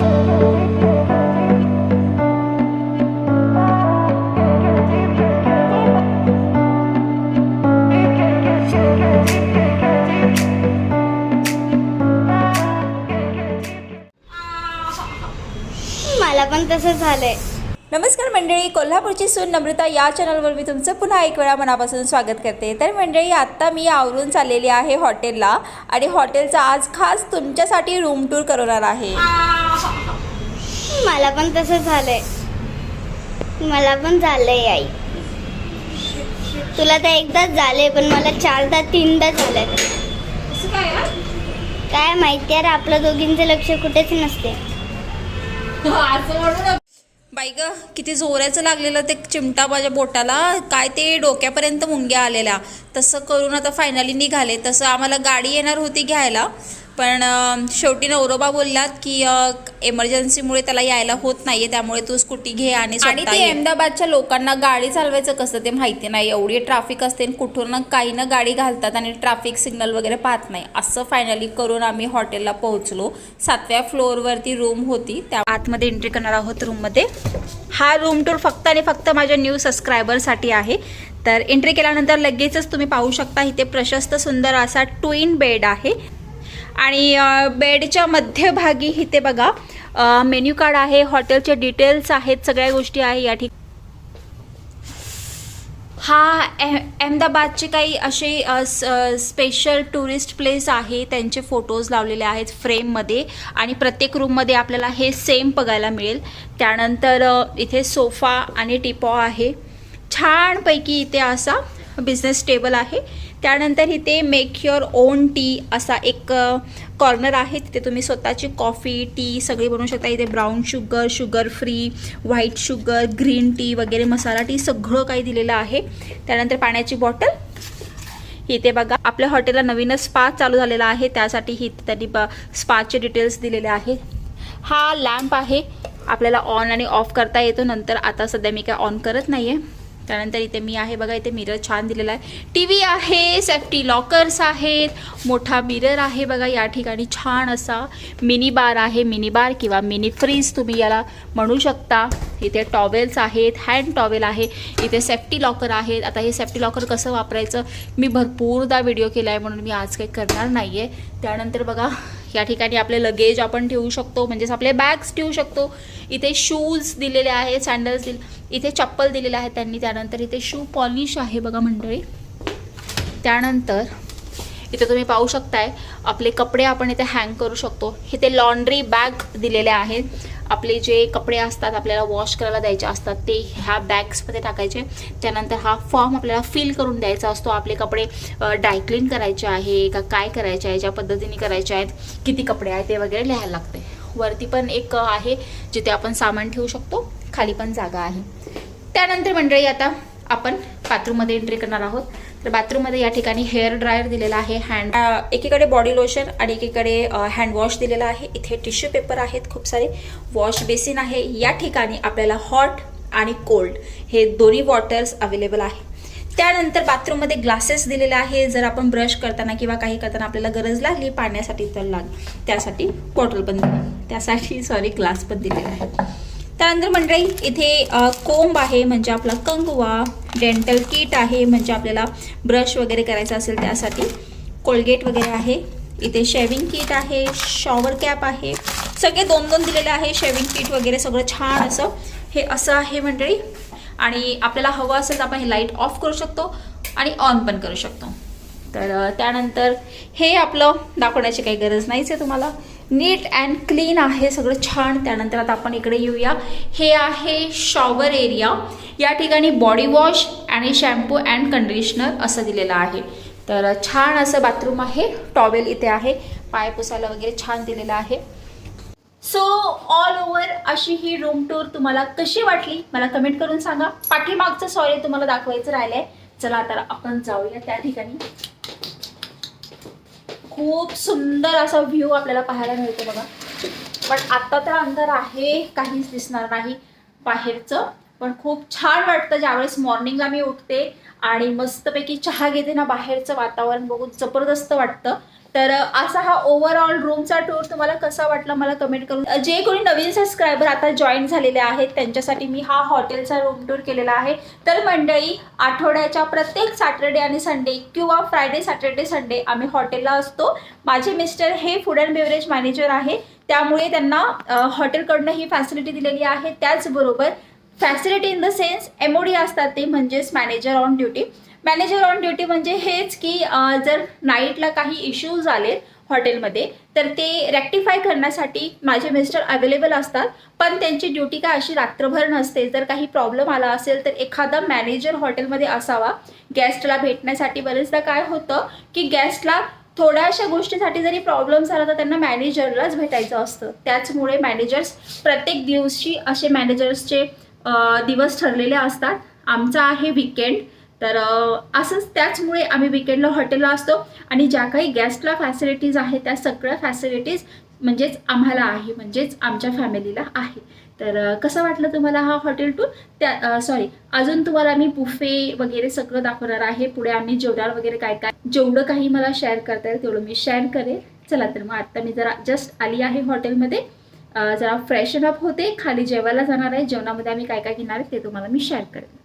मला पण तसं झालंय. नमस्कार मंडळी कोल्हापूरची सून नम्रता या चॅनलवर मी तुमचं पुन्हा एक वेळा मनापासून स्वागत करते. तर मंडळी आत्ता मी आवरून चाललेली आहे हॉटेलला आणि हॉटेलचा आज खास तुमच्यासाठी रूम टूर करवणार आहे. मला पण तसं झालंय. मला पण झालंय आई. तुला तर एकदाच झाले पण मला चारदा तीनदा झालंय. काय माहिती यार आपलं दोघींचं लक्ष कुठेच नसते. बाई ग किती जोराचं लागलेलं ते चिमटा माझ्या बोटाला. काय ते डोक्यापर्यंत मुंग्या आलेल्या. तसं करून आता फायनली निघाले. तसं आम्हाला गाडी येणार होती घ्यायला. पण शेवटी नवरोबा बोललात की एमर्जन्सीमुळे त्याला यायला होत नाहीये त्यामुळे तू स्कूटी घे आणि आणि ते अहमदाबादच्या लोकांना गाडी चालवायचं कसं ते माहिती नाही. एवढी ट्रॅफिक असते आणि कुठून ना काही ना गाडी घालतात आणि ट्रॅफिक सिग्नल वगैरे पाहत नाही. असं फायनली करून आम्ही हॉटेलला पोहोचलो. सातव्या फ्लोअरवरती रूम होती. त्या आतमध्ये एंट्री करणार आहोत रूममध्ये हा रूम टूर फक्त आणि फक्त माझ्या न्यू सबस्क्रायबरसाठी आहे. तर एंट्री केल्यानंतर लगेचच तुम्ही पाहू शकता इथे प्रशस्त सुंदर असा ट्विन बेड आहे. आणि बेडच्या मध्यभागी इथे बघा मेन्यू कार्ड आहे हॉटेलचे डिटेल्स आहेत सगळ्या गोष्टी आहे या ठिकाणी हा अहमदाबादचे काही असे स्पेशल टुरिस्ट प्लेस आहे त्यांचे फोटोज लावलेले आहेत फ्रेममध्ये आणि प्रत्येक रूममध्ये आपल्याला हे सेम बघायला मिळेल. त्यानंतर इथे सोफा आणि टिपॉ आहे. छानपैकी इथे असा बिझनेस टेबल आहे. त्यानंतर इथे मेक युअर ओन टी असा एक कॉर्नर आहे. तिथे तुम्ही स्वतःची कॉफी टी सगळी बनवू शकता. इथे brown sugar sugar free white sugar green tea वगैरे मसाला टी सगळं काही दिलेलं आहे. त्यानंतर पाण्याची बॉटल इथे बघा आपल्या हॉटेलला नवीनच स्पा चालू झालेला आहे. त्यासाठी ही त्यांनी ब स्पाचे डिटेल्स दिलेले आहेत हा लॅम्प आहे. आपल्याला ऑन आणि ऑफ करता येतो. नंतर आता सध्या मी काय ऑन करत नाही आहे त्यानंतर इथे मी आहे. बघा इथे मिरर छान दिलेला आहे. टी व्ही आहे सेफ्टी लॉकर्स आहेत. मोठा मिरर आहे बघा या ठिकाणी छान असा मिनी बार आहे. मिनी बार किंवा मिनी फ्रीज तुम्ही याला म्हणू शकता. इथे टॉवेल्स आहेत हँड टॉवेल आहे. इथे सेफ्टी लॉकर आहेत. आता हे सेफ्टी लॉकर कसं वापरायचं? मी भरपूरदा व्हिडिओ केला आहे म्हणून मी आज काही करणार नाही आहे त्यानंतर बघा या ठिकाणी आपले लगेज आपण ठेवू शकतो. म्हणजेच आपले बॅग्स ठेवू शकतो. इथे शूज दिलेले आहेत सँडल्स दिले इथे चप्पल दिलेले आहेत त्यांनी. त्यानंतर इथे शू पॉलिश आहे बघा मंडळी. त्यानंतर इथे तुम्ही पाहू शकताय आपले कपडे आपण इथे हँग करू शकतो. इथे लॉन्ड्री बॅग दिलेले आहेत. आपले जे कपडे असतात आपल्याला वॉश करायला द्यायचे असतात ते ह्या बॅग्समध्ये टाकायचे. त्यानंतर हा फॉर्म आपल्याला फिल करून द्यायचा असतो. आपले कपडे डायक्लीन करायचे आहे का काय करायचे आहे ज्या पद्धतीने करायचे आहेत किती कपडे आहेत ते वगैरे लिहायला लागते. वरती पण एक आहे जिथे आपण सामान ठेवू शकतो. खाली पण जागा आहे. त्यानंतर मंडळी आता आपण बाथरूममध्ये एंट्री करणार आहोत. तर बाथरूममध्ये या ठिकाणी हेअर ड्रायर दिलेला आहे हँड एकीकडे बॉडी लोशन आणि एकीकडे हँड वॉश दिलेला आहे. इथे टिश्यू पेपर आहेत खूप सारे. वॉश बेसिन आहे. या ठिकाणी आपल्याला हॉट आणि कोल्ड हे दोन्ही वॉटर्स अवेलेबल आहे. त्यानंतर बाथरूममध्ये ग्लासेस दिलेले आहे. जर आपण ब्रश करताना किंवा काही करताना आपल्याला गरज लागली पाण्यासाठी तर लाग त्यासाठी बॉटल पण दिली. त्यासाठी सॉरी ग्लास पण दिलेला आहे. त्यानंतर मंडळी इथे कोंब आहे म्हणजे आपला कंगवा डेंटल किट आहे म्हणजे आपल्याला ब्रश वगैरे करायचा असेल त्यासाठी. कोलगेट वगैरे आहे. इथे शेविंग किट आहे शॉवर कॅप आहे. सगळे दोन दोन दिलेले आहे शेविंग किट वगैरे सगळं छान असं. हे असं आहे मंडळी. आणि आपल्याला हवं असेल तर आपण हे लाइट ऑफ करू शकतो आणि ऑन पण करू शकतो. तर त्यानंतर हे आपलं दाखवण्याची काही गरज नाहीच आहे तुम्हाला. नीट अँड क्लीन आहे सगळं छान. त्यानंतर आता आपण इकडे येऊया. हे आहे शॉवर एरिया. या ठिकाणी बॉडी वॉश आणि शॅम्पू अँड कंडिशनर असं दिलेलं आहे. तर छान असं बाथरूम आहे. टॉवेल इथे आहे. पाय पुसायला वगैरे छान दिलेलं आहे. सो ऑल ओव्हर अशी ही रूम टूर तुम्हाला कशी वाटली? मला कमेंट करून सांगा. पाठीमागचं सॉरी तुम्हाला दाखवायचं राहिलंय. चला आता आपण जाऊया त्या ठिकाणी. खूप सुंदर असा व्ह्यू आपल्याला पाहायला मिळतो बघा. पण आता तर अंधार आहे काहीच दिसणार नाही बाहेरचं. पण खूप छान वाटतं ज्यावेळेस मॉर्निंगला मी उठते आणि मस्तपैकी चहा घेते ना बाहेरचं वातावरण बघून जबरदस्त वाटतं. तर असा हा ओव्हरऑल रूमचा टूर तुम्हाला कसा वाटला मला कमेंट करून जे कोणी नवीन सबस्क्रायबर आता जॉईन झालेले आहेत त्यांच्यासाठी मी हा हॉटेलचा रूम टूर केलेला आहे. तर मंडळी आठवड्याच्या प्रत्येक सॅटर्डे आणि संडे किंवा फ्रायडे सॅटर्डे संडे आम्ही हॉटेलला असतो. माझे मिस्टर हे फूड अँड बेवरेज मॅनेजर आहे. त्यामुळे त्यांना हॉटेलकडनं ही फॅसिलिटी दिलेली आहे. त्याचबरोबर facility in the sense MOD D असतात ते म्हणजेच manager on duty manager on duty म्हणजे हेच की जर नाईटला काही इश्यूज आले हॉटेलमध्ये तर ते रेक्टिफाय करण्यासाठी माझे मिस्टर अवेलेबल असतात. पण त्यांची ड्युटी काय अशी रात्रभर नसते. जर काही प्रॉब्लेम आला असेल तर एखादा मॅनेजर हॉटेलमध्ये असावा. गेस्टला भेटण्यासाठी बरेचदा काय होतं की गेस्टला थोड्याशा गोष्टीसाठी जरी प्रॉब्लेम झाला तर त्यांना मॅनेजरलाच भेटायचं असतं. त्याचमुळे मॅनेजर्स प्रत्येक दिवशी असे मॅनेजर्सचे दिवस ठरलेले असतात. आमचा आहे विकेंड तर असंच त्याचमुळे आम्ही विकेंडला हॉटेलला असतो आणि ज्या काही गेस्टला फॅसिलिटीज आहेत त्या सगळ्या फॅसिलिटीज म्हणजेच आम्हाला आहे म्हणजेच आमच्या फॅमिलीला आहे. तर कसं वाटलं तुम्हाला हा हॉटेल टूर त्या सॉरी अजून तुम्हाला मी बुफे वगैरे सगळं दाखवणार आहे. पुढे आम्ही जेवणार वगैरे काय काय जेवढं काही मला शेअर करता येईल तेवढं मी शेअर करेल. चला तर मग आत्ता मी जरा जस्ट आली आहे हॉटेलमध्ये जरा फ्रेशन अप होते. खाली जेवायला जाणार आहे. जेवणामध्ये आम्ही काय काय घेणार आहे ते तुम्हाला मी शेअर करेन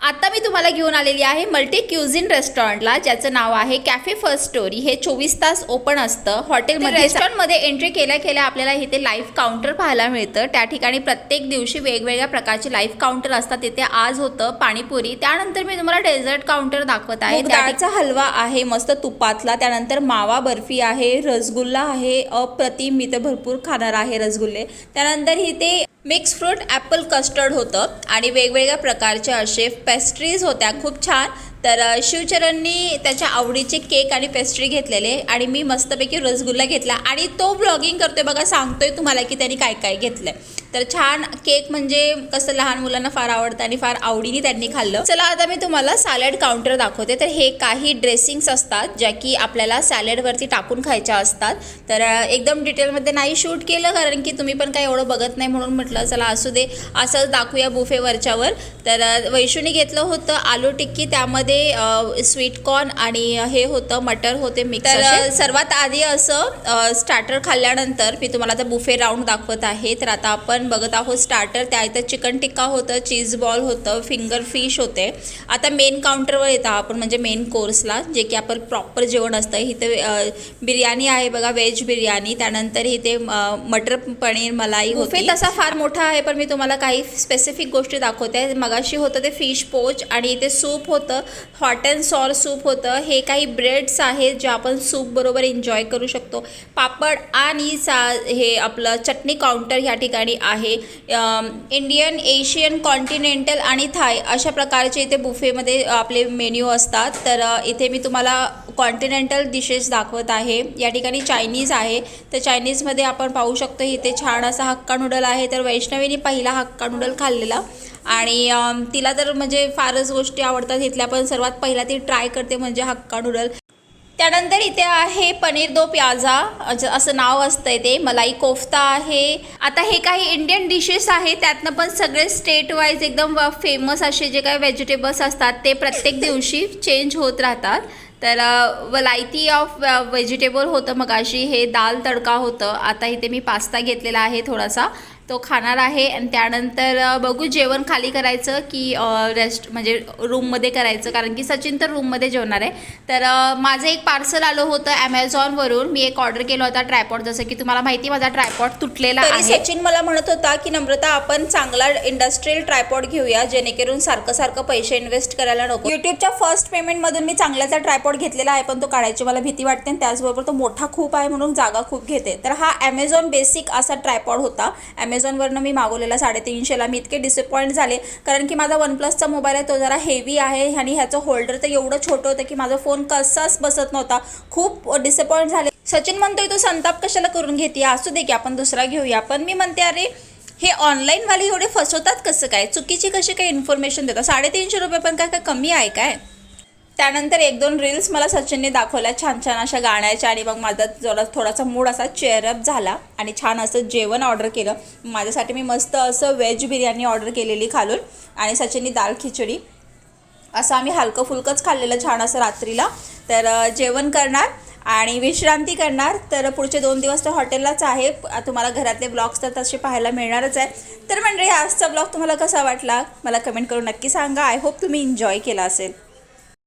आता मी तुम्हाला घेऊन आलेली आहे मल्टी क्युझिन रेस्टॉरंटला ज्याचं नाव आहे कॅफे फर्स्ट स्टोरी हे चोवीस तास ओपन असतं. हॉटेलमध्ये रेस्टॉरंटमध्ये एंट्री केल्या केल्या आपल्याला इथे लाईव्ह काउंटर पाहायला मिळतं. त्या ठिकाणी प्रत्येक दिवशी वेगवेगळ्या प्रकारचे लाईव्ह काउंटर असतात. तिथे आज होतं पाणीपुरी. त्यानंतर मी तुम्हाला डेझर्ट काउंटर दाखवत आहे. डाळचा हलवा आहे मस्त तुपातला. त्यानंतर मावा बर्फी आहे रसगुल्ला आहे अप्रतिम. मी तर भरपूर खाणार आहे रसगुल्ले. त्यानंतर इथे मिक्स फ्रूट ॲपल कस्टर्ड होतं आणि वेगवेगळ्या प्रकारच्या असे पेस्ट्रीज होत्या. खूप छान. तर शिवचरणनी त्याच्या आवडीचे केक आणि पेस्ट्री घेतलेले आणि मी मस्तपैकी रसगुल्ला घेतला आणि तो ब्लॉगिंग करतोय बघा सांगतोय तुम्हाला की त्यांनी काय काय घेतलंय. तर छान केक म्हणजे कसं लहान मुलांना फार आवडतं आणि फार आवडीने त्यांनी खाल्लं. चला आता मी तुम्हाला सॅलड काउंटर दाखवते. तर हे काही ड्रेसिंग्स असतात ज्या की आपल्याला सॅलडवरती टाकून खायच्या असतात. तर एकदम डिटेलमध्ये नाही शूट केलं कारण की तुम्ही पण काय एवढं बघत नाही म्हणून म्हटलं चला असू दे असंच दाखवूया बुफेवरच्यावर तर अ, वैशूने घेतलं होतं आलू टिक्की त्यामध्ये स्वीट कॉर्न आणि हे होतं मटर होते मिक्स तर सर्वात आधी असं स्टार्टर खाल्ल्यानंतर मी तुम्हाला आता बुफे राऊंड दाखवत आहे. तर आता आपण बघत आहोत स्टार्टर त्या इथं चिकन टिक्का होतं चीज बॉल होतं फिंगर फिश होते. आता मेन काउंटरवर येतं आपण म्हणजे मेन कोर्सला जे की आपण प्रॉपर जेवण असतं. इथे बिर्याणी आहे बघा व्हेज बिर्याणी. त्यानंतर इथे मटर पनीर मलाई बुफे तसा फार मोठा आहे पण मी तुम्हाला काही स्पेसिफिक गोष्टी दाखवते. मगाशी होतं ते फिश पोच आणि इथे सूप होतं. हॉट अँड सॉर सूप होतं. हे काही ब्रेड्स आहेत जे आपण सूपबरोबर एन्जॉय करू शकतो. पापड आणि सा हे आपलं चटणी काउंटर ह्या ठिकाणी आहे. इंडियन एशियन कॉन्टिनेंटल आणि थाय अशा प्रकारचे इथे बुफेमध्ये आपले मेन्यू असतात. तर इथे मी तुम्हाला कॉन्टिनेंटल डिशेस दाखवत आहे. या ठिकाणी चायनीज आहे. तर चायनीजमध्ये आपण पाहू शकतो इथे छान असा हक्का नूडल आहे. तर वैष्णवीने पहिला हक्का नूडल खाल्लेला. आणि तिला तर म्हणजे फारच गोष्टी आवडतात इथल्या पण सर्वात पहिला ती ट्राय करते म्हणजे हक्का नूडल त्यानंतर इथे आहे पनीर दो प्याजा असं नाव असतंय ते मलाई कोफ्ता आहे. आता हे काही इंडियन डिशेस आहेत त्यातनं पण सगळे स्टेट वाईज एकदम फेमस असे जे काही व्हेजिटेबल्स असतात ते प्रत्येक दिवशी चेंज होत राहतात. तर वलायती ऑफ व्हेजिटेबल होतं मगाशी हे दाल तडका होतं. आता इथे मी पास्ता घेतलेला आहे थोडासा. तो खाणार आहे आणि त्यानंतर बघू जेवण खाली करायचं की रेस्ट म्हणजे रूममध्ये करायचं. कारण की सचिन तर रूममध्ये जेवणार आहे. तर माझं एक पार्सल आलं होतं ॲमेझॉनवरून मी एक ऑर्डर केलं होता ट्रायपॉड जसं की तुम्हाला माहिती माझा ट्रायपॉड तुटलेला आहे. सचिन मला म्हणत होता की नम्रता आपण चांगला इंडस्ट्रियल ट्रायपॉड घेऊया जेणेकरून सारखं सारखं पैसे इन्व्हेस्ट करायला नको. युट्यूबच्या फर्स्ट पेमेंटमधून मी चांगल्याचा ट्रायपॉड घेतलेला आहे पण तो काढायची मला भीती वाटते आणि त्याचबरोबर तो मोठा खूप आहे म्हणून जागा खूप घेते. तर हा ॲमेझॉन बेसिक असा ट्रायपॉड होता. ॲमेझॉनवरनं मी मागवलेला साडेतीनशेला. मी इतके डिसअपॉइंट झाले. कारण की माझा वन प्लसचा मोबाईल आहे तो जरा हेवी आहे आणि ह्याचं होल्डर तर एवढं छोटं होतं की माझा फोन कसाच बसत नव्हता. खूप डिसअपॉइंट झाले. सचिन म्हणतोय तू संताप कशाला करून घेते असू दे की आपण दुसरा घेऊया. पण मी म्हणते अरे हे ऑनलाईनवाले एवढे फसवतात कसं काय? चुकीची कशी काय इन्फॉर्मेशन देतात? साडेतीनशे रुपये पण काय काय कमी आहे काय? त्यानंतर एक दोन रील्स मला सचिनने दाखवल्या छान छान अशा गाण्याच्या आणि मग माझा जरा थोडासा मूड असा चेअरअप झाला आणि छान असं जेवण ऑर्डर केलं. माझ्यासाठी मी मस्त असं व्हेज बिर्याणी ऑर्डर केलेली खालून आणि सचिननी दाल खिचडी. असं आम्ही हलकं फुलकंच खाल्लेलं छान असं रात्रीला. तर जेवण करणार आणि विश्रांती करणार. तर पुढचे दोन दिवस तर हॉटेललाच आहे. तुम्हाला घरातले ब्लॉग्स तर तसे पाहायला मिळणारच आहे. तर मंडळी आजचा ब्लॉग तुम्हाला कसा वाटला? मला कमेंट करून नक्की सांगा. आय होप तुम्ही एन्जॉय केला असेल.